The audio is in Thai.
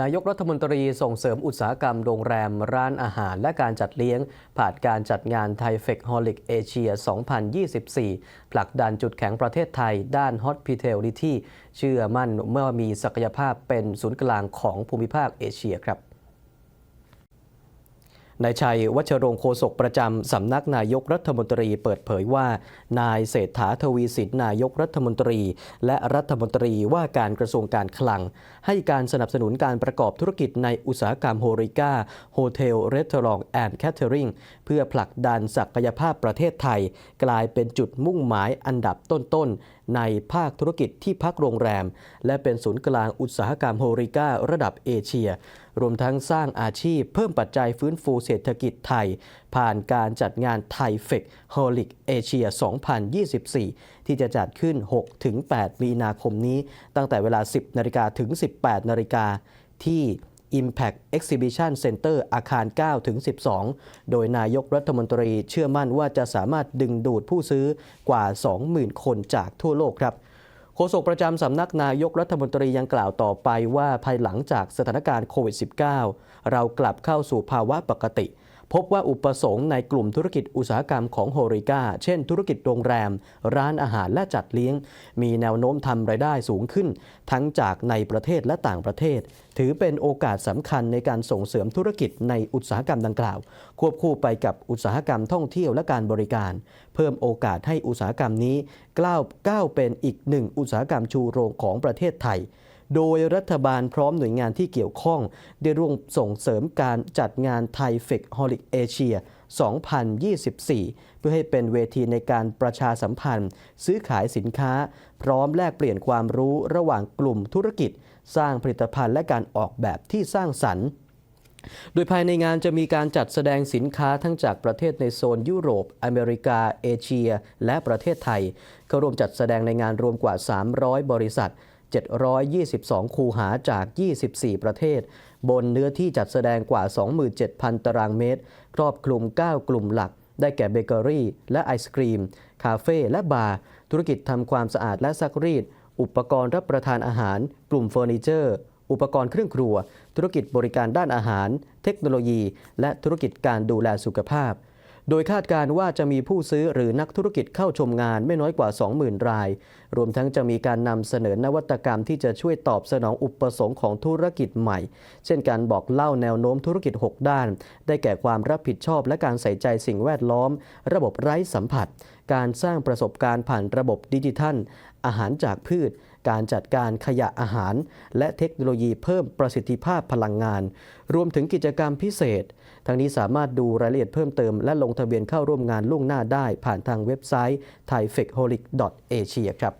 นายกรัฐมนตรีส่งเสริมอุตสาหกรรมโรงแรมร้านอาหารและการจัดเลี้ยง ผ่านการจัดงานไทเฟกฮอลิกเอเชีย 2024 ผลักดันจุดแข็งประเทศไทยด้านฮอตพิเทลิตี้เชื่อมั่นเมื่อมีศักยภาพเป็นศูนย์กลางของภูมิภาคเอเชียครับ นายชัยวัชรงโฆษกประจำสำนักนายกรัฐมนตรีเปิดเผยว่า นายเศรษฐาทวีสินนายกรัฐมนตรี และรัฐมนตรีว่าการกระทรวงการคลัง ให้การสนับสนุนการประกอบธุรกิจในอุตสาหกรรมโฮริก้าโฮเทลเรสตอรองแอนด์แคทเทอริงเพื่อผลักดันศักยภาพประเทศไทย กลายเป็นจุดมุ่งหมายอันดับต้นๆในภาคธุรกิจที่พักโรงแรม และเป็นศูนย์กลางอุตสาหกรรมโฮริก้าระดับเอเชีย รวมทั้งสร้างอาชีพเพิ่มปัจจัยฟื้นฟูเศรษฐกิจไทย ผ่านการจัดงานไทยเฟกฮอลิกเอเชีย 2024 ที่จะจัดขึ้น 6-8 มีนาคมนี้ ตั้งแต่เวลา 10นาฬิกาถึง 18นาฬิกาที่ Impact Exhibition Center อาคาร 9 ถึง 12 โดยนายกรัฐมนตรีเชื่อมั่นว่าจะสามารถดึงดูดผู้ซื้อกว่า 20,000 คนจากทั่วโลกครับ โฆษกประจำสำนักนายกรัฐมนตรียังกล่าวต่อไปว่าภายหลังจากสถานการณ์โควิด -19 เรากลับเข้าสู่ภาวะปกติ พบว่าอุปสงค์ในกลุ่มธุรกิจอุตสาหกรรมของโฮริกาเช่น ธุรกิจโรงแรม ร้านอาหารและจัดเลี้ยง มีแนวโน้มทำรายได้สูงขึ้น ทั้งจากในประเทศและต่างประเทศ ถือเป็นโอกาสสำคัญในการส่งเสริมธุรกิจในอุตสาหกรรมดังกล่าว ควบคู่ไปกับอุตสาหกรรมท่องเที่ยวและการบริการ เพิ่มโอกาสให้อุตสาหกรรมนี้ก้าวก้าวเป็นอีกหนึ่งอุตสาหกรรมชูโรงของประเทศไทย โดยรัฐบาลพร้อมหน่วยงานที่เกี่ยวข้อง ได้ร่วมส่งเสริมการจัดงานไทยเฟกฮอลิกเอเชีย2024 เพื่อให้เป็นเวทีในการประชาสัมพันธ์ ซื้อขายสินค้า พร้อมแลกเปลี่ยนความรู้ระหว่างกลุ่มธุรกิจ สร้างผลิตภัณฑ์และการออกแบบที่สร้างสรรค์ โดยภายในงานจะมีการจัดแสดงสินค้าทั้งจากประเทศในโซนยุโรป อเมริกา เอเชีย และประเทศไทย เข้าร่วมจัดแสดงในงานรวมกว่า 300 บริษัท 722 คูหาจาก 24 ประเทศ บนเนื้อที่จัดแสดงกว่า 27,000 ตารางเมตร ครอบคลุม 9 กลุ่มหลัก ได้แก่เบเกอรี่ และไอศครีม คาเฟ่และบาร์ ธุรกิจทำความสะอาดและซักรีด อุปกรณ์รับประทานอาหาร กลุ่มเฟอร์นิเจอร์ อุปกรณ์เครื่องครัว ธุรกิจบริการด้านอาหาร เทคโนโลยี และธุรกิจการดูแลสุขภาพ โดยคาดการ์ว่าจะมีผู้ซื้อหรือนักธุรกิจเข้าชมงานไม่น้อยกว่า 20,000 ราย รวมทั้งจะมีการนำเสนอนวัตกรรมที่จะช่วยตอบสนองอุปสงค์ของธุรกิจใหม่ เช่นการบอกเล่าแนวโน้มธุรกิจ 6 ด้าน ได้แก่ความรับผิดชอบและการใส่ใจสิ่งแวดล้อม ระบบไร้สัมผัส การสร้างประสบการณ์ผ่านระบบดิจิทัล อาหารจากพืช การจัดการขยะอาหาร และเทคโนโลยีเพิ่มประสิทธิภาพพลังงาน รวมถึงกิจกรรมพิเศษ ทั้งนี้สามารถดูรายละเอียดเพิ่มเติมและลงทะเบียนเข้าร่วมงานล่วงหน้าได้ผ่านทางเว็บไซต์ thaifechholic.asia ครับ